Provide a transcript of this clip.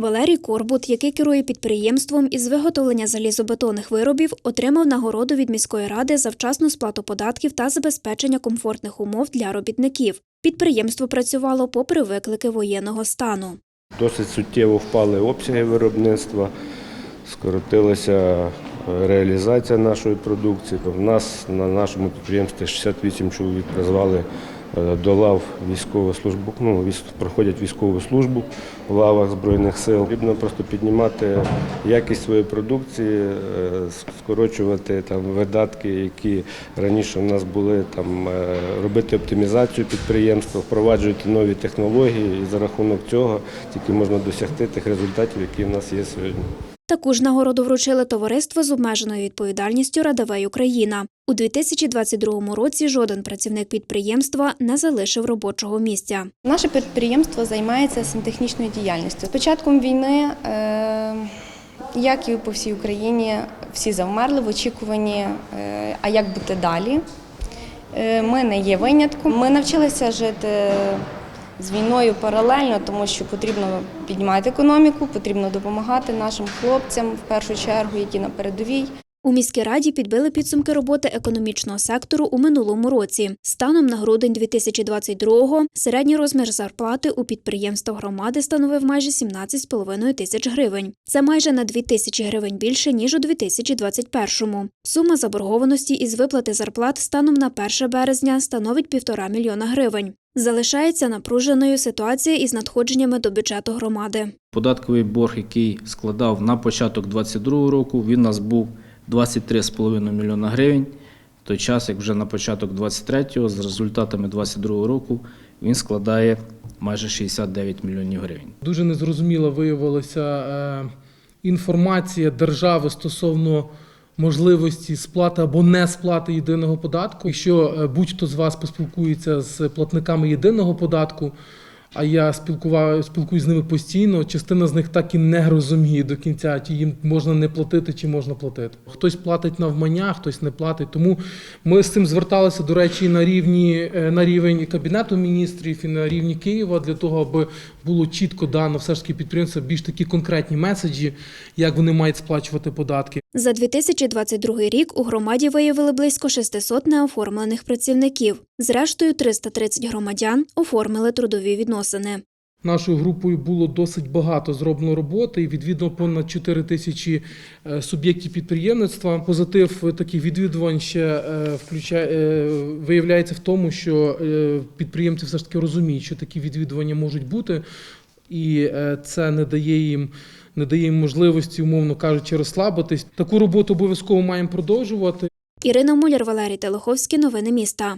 Валерій Корбут, який керує підприємством із виготовлення залізобетонних виробів, отримав нагороду від міської ради за вчасну сплату податків та забезпечення комфортних умов для робітників. Підприємство працювало попри виклики воєнного стану. Досить суттєво впали обсяги виробництва, скоротилася е, реалізація нашої продукції. У нас на нашому підприємстві 68 чоловік призвали до лав військову службу, ну, проходять військову службу в лавах Збройних сил. Потрібно просто піднімати якість своєї продукції, е, скорочувати там видатки, які раніше у нас були, там, е, робити оптимізацію підприємства, впроваджувати нові технології, і за рахунок цього тільки можна досягти тих результатів, які в нас є сьогодні. Таку ж нагороду вручили товариство з обмеженою відповідальністю Радавей Україна. У 2022 році жоден працівник підприємства не залишив робочого місця. Наше підприємство займається сантехнічною діяльністю. З початком війни, е, як і по всій Україні, всі завмерли в очікуванні, е, а як бути далі. Е, Ми не є винятком. Ми навчилися жити з війною паралельно, тому що потрібно піднімати економіку, потрібно допомагати нашим хлопцям в першу чергу, які на передовій. У міській раді підбили підсумки роботи економічного сектору у минулому році. Станом на грудень 2022-го середній розмір зарплати у підприємствах громади становив майже 17,5 тисяч гривень. Це майже на 2 тисячі гривень більше ніж у 2021-му. Сума заборгованості із виплати зарплат станом на 1 березня становить півтора мільйона гривень. Залишається напруженою ситуація із надходженнями до бюджету громади. Податковий борг, який складав на початок 2022 року, він нас був 23,5 мільйона гривень. В той час, як вже на початок 2023 з результатами 2022 року, він складає майже 69 мільйонів гривень. Дуже незрозуміла виявилася е, інформація держави стосовно можливості сплати або не сплати єдиного податку. Якщо е, будь-хто з вас поспілкується з платниками єдиного податку, а я спілкуваю, спілкуюсь з ними постійно, частина з них так і не розуміє до кінця, чи їм можна не платити, чи можна платити. Хтось платить навмання, хтось не платить. Тому ми з цим зверталися, до речі, на рівні е, на рівень Кабінету міністрів і на рівні Києва для того, аби було чітко дано все ж таки підприємства більш такі конкретні меседжі, як вони мають сплачувати податки. За 2022 рік у громаді виявили близько 600 неоформлених працівників. Зрештою, 330 громадян оформили трудові відносини. Нашою групою було досить багато зроблено роботи і відвідано понад 4 тисячі е, суб'єктів підприємництва. Позитив таких відвідувань ще е, включає, е, виявляється в тому, що підприємці все ж таки розуміють, що такі відвідування можуть бути, і це не дає їм. Не дає їм можливості, умовно кажучи, розслабитись. Таку роботу обов'язково маємо продовжувати. Ірина Муляр, Валерій Телеховський. Новини міста.